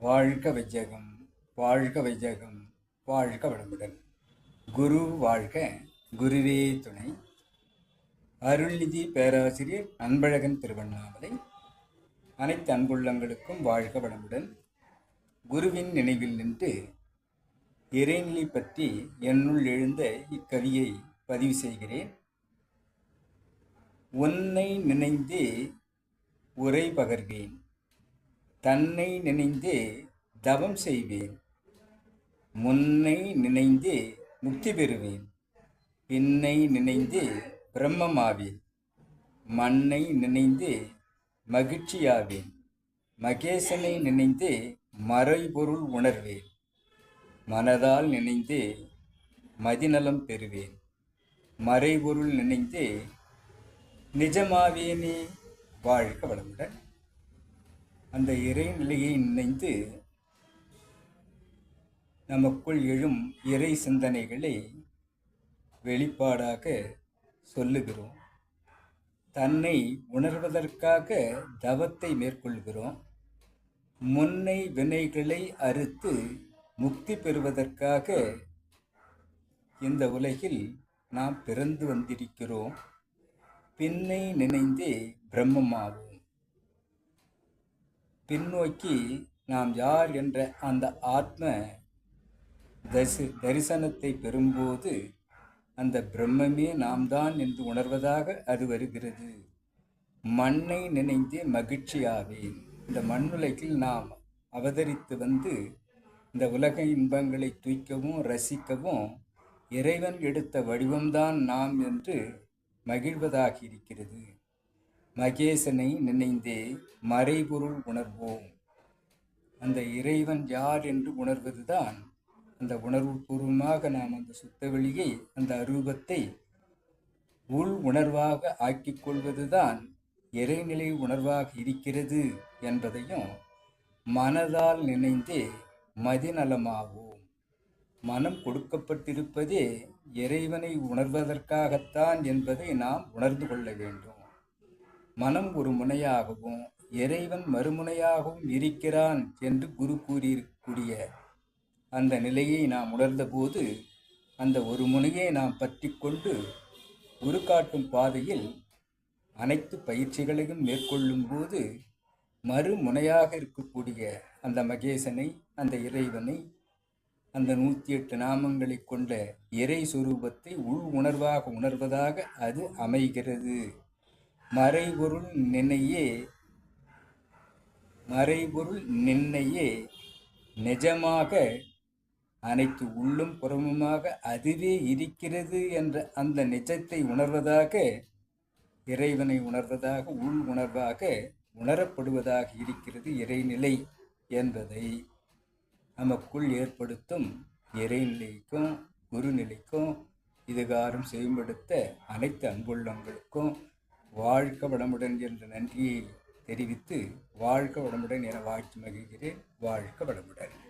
வாழ்க வைஜகம் வாழ்க வைஜகம் வாழ்க வளமுடன். குரு வாழ்க குருவே துணை. அருள்நிதி பேராசிரியர் அன்பழகன் திருவண்ணாமலை. அனைத்து அன்புள்ளங்களுக்கும் வாழ்க வளமுடன். குருவின் நினைவில் நின்று இறைநிலை பற்றி என்னுள் எழுந்த இக்கவியை பதிவு செய்கிறேன். உன்னை நினைந்தே உரை பகர்வேன். தன்னை நினைந்து தவம் செய்வேன். முன்னை நினைந்து முக்தி பெறுவேன். பின்னை நினைந்து பிரம்மமாவேன். மண்ணை நினைந்து மகிழ்ச்சியாவேன். மகேசனை நினைந்து மறைபொருள் உணர்வேன். மனதால் நினைந்து மதிநலம் பெறுவேன். மறைபொருள் நினைந்து நிஜமாவேனே வாழ்க வளமுடன். அந்த இறைநிலையை நினைந்து நமக்குள் எழும் இறை சிந்தனைகளை வெளிப்பாடாக சொல்லுகிறோம். தன்னை உணர்வதற்காக தவத்தை மேற்கொள்கிறோம். முன்னை வினைகளை அறுத்து முக்தி பெறுவதற்காக இந்த உலகில் நாம் பிறந்து வந்திருக்கிறோம். பின்னை நினைந்தே பிரம்மமாவோம். பின்னோக்கி நாம் யார் என்ற அந்த ஆத்ம தரிசி தரிசனத்தை பெறும்போது அந்த பிரம்மமே நாம் தான் என்று உணர்வதாக அது வருகிறது. மண்ணை நினைந்தே மகிழ்ச்சியாவேன். இந்த மண்ணுலகில் நாம் அவதரித்து வந்து இந்த உலக இன்பங்களை தூய்க்கவும் ரசிக்கவும் இறைவன் எடுத்த வடிவம்தான் நாம் என்று மகிழ்வதாக இருக்கிறது மகேசனை நினைந்தே மறைபொருள் உணர்வோம். அந்த இறைவன் யார் என்று உணர்வதுதான் அந்த உணர்வு பூர்வமாக நாம் அந்த சுத்த வெளியை அந்த அரூபத்தை உள் உணர்வாக ஆக்கிக் கொள்வதுதான் இறைநிலை உணர்வாக இருக்கிறது என்பதையும் மனதால் நினைந்தே மதிநலமாவோம். மனம் கொடுக்கப்பட்டிருப்பதே இறைவனை உணர்வதற்காகத்தான் என்பதை நாம் உணர்ந்து கொள்ள வேண்டும். மனம் ஒரு முனையாகவும் இறைவன் மறுமுனையாகவும் இருக்கிறான் என்று குரு கூறியிருக்கூடிய அந்த நிலையை நாம் உணர்ந்தபோது அந்த ஒரு முனையை நாம் பற்றி கொண்டு குரு காட்டும் பாதையில் அனைத்து பயிற்சிகளையும் மேற்கொள்ளும் போது மறுமுனையாக இருக்கக்கூடிய அந்த மகேசனை அந்த இறைவனை அந்த நூற்றி எட்டு நாமங்களை கொண்ட இறை சுரூபத்தை உள் உணர்வாக உணர்வதாக அது அமைகிறது. மறைபொருள் நினையே மறைபொருள் நின்னையே நிஜமாக அனைத்து உள்ளும் புறமுமாக அதுவே இருக்கிறது என்ற அந்த நிஜத்தை உணர்வதாக இறைவனை உணர்வதாக உள் உணர்வாக உணரப்படுவதாக இருக்கிறது இறைநிலை என்பதை நமக்குள் ஏற்படுத்தும் இறைநிலைக்கும் குருநிலைக்கும் இதுகாரம் செய்யப்படுத்த அனைத்து அன்புள்ளங்களுக்கும் வாழ்க வளமுடன் என்ற நன்றியை தெரிவித்து வாழ்க வளமுடன் என வாழ்த்து மகிழ்கிறேன். வாழ்க வளமுடன்.